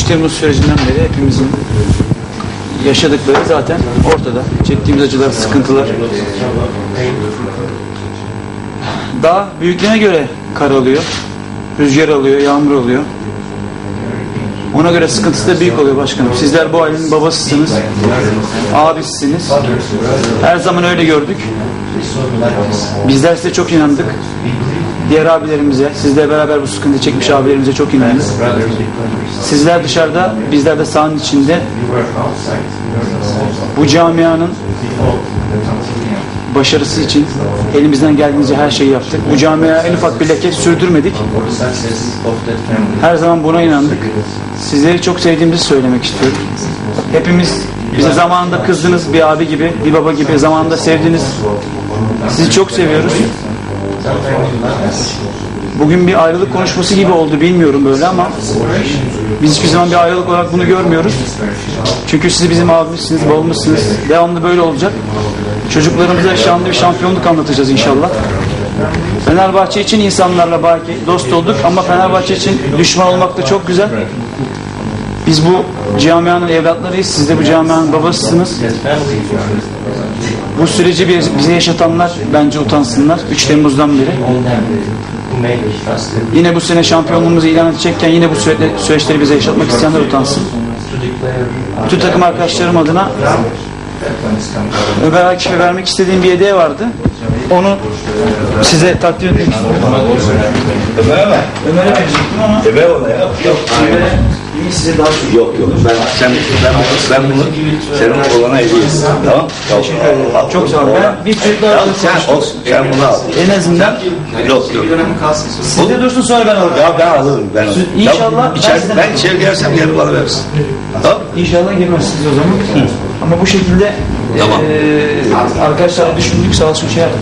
3 Temmuz sürecinden beri hepimizin yaşadıkları zaten ortada. Çektiğimiz acılar, sıkıntılar. Dağ büyüklüğüne göre kar alıyor, rüzgar alıyor, yağmur oluyor. Ona göre sıkıntısı da büyük oluyor başkanım. Sizler bu ailenin babasısınız, abisisiniz. Her zaman öyle gördük. Bizler size çok inandık. Diğer abilerimize, sizle beraber bu sıkıntı çekmiş abilerimize çok inandık. Sizler dışarıda, bizler de sahanın içinde bu camianın başarısı için elimizden geldiğince her şeyi yaptık. Bu camiaya en ufak bir leke sürdürmedik. Her zaman buna inandık. Sizleri çok sevdiğimizi söylemek istiyorum. Hepimiz bize zamanında kızdınız bir abi gibi, bir baba gibi zamanında sevdiniz. Sizi çok seviyoruz. Bugün bir ayrılık konuşması gibi oldu bilmiyorum böyle ama biz hiçbir zaman bir ayrılık olarak bunu görmüyoruz. Çünkü siz bizim abimizsiniz, babamızsınız. Devamlı böyle olacak. Çocuklarımıza şanlı bir şampiyonluk anlatacağız inşallah. Fenerbahçe için insanlarla belki dost olduk ama Fenerbahçe için düşman olmak da çok güzel. Biz bu camianın evlatlarıyız. Siz de bu camianın babasısınız. Bu süreci biz- bize yaşatanlar bence utansınlar. 3 Temmuz'dan beri. Yine bu sene şampiyonluğumuzu ilan edecekken yine bu süreçleri bize yaşatmak isteyenler utansın. Bütün takım arkadaşlarım adına Ömer Akif'e vermek istediğim bir hediye vardı. Onu size takdim etmek istiyorum. Ömer mi? Ömer'e verecektim ama Ömer ona ya. Yok. Ömer'e size daha çok Yok yok. Ben sen ben ben bunu senin olana hediye. Tamam? Teşekkür ederim. çok sağ olun. Ben bir çocuk daha sen olsun. Sen bunu al. en azından Yok yok. sizde dursun sonra ben alırım. Ya ben alırım ben alırım. İnşallah Ya, ben ben içeri girersem geri bana verirsin. Tamam? İnşallah girmezsiniz o zaman. Ama bu şekilde Tamam. eee arkadaşlarla düşündük sağ olsun şey yaptık.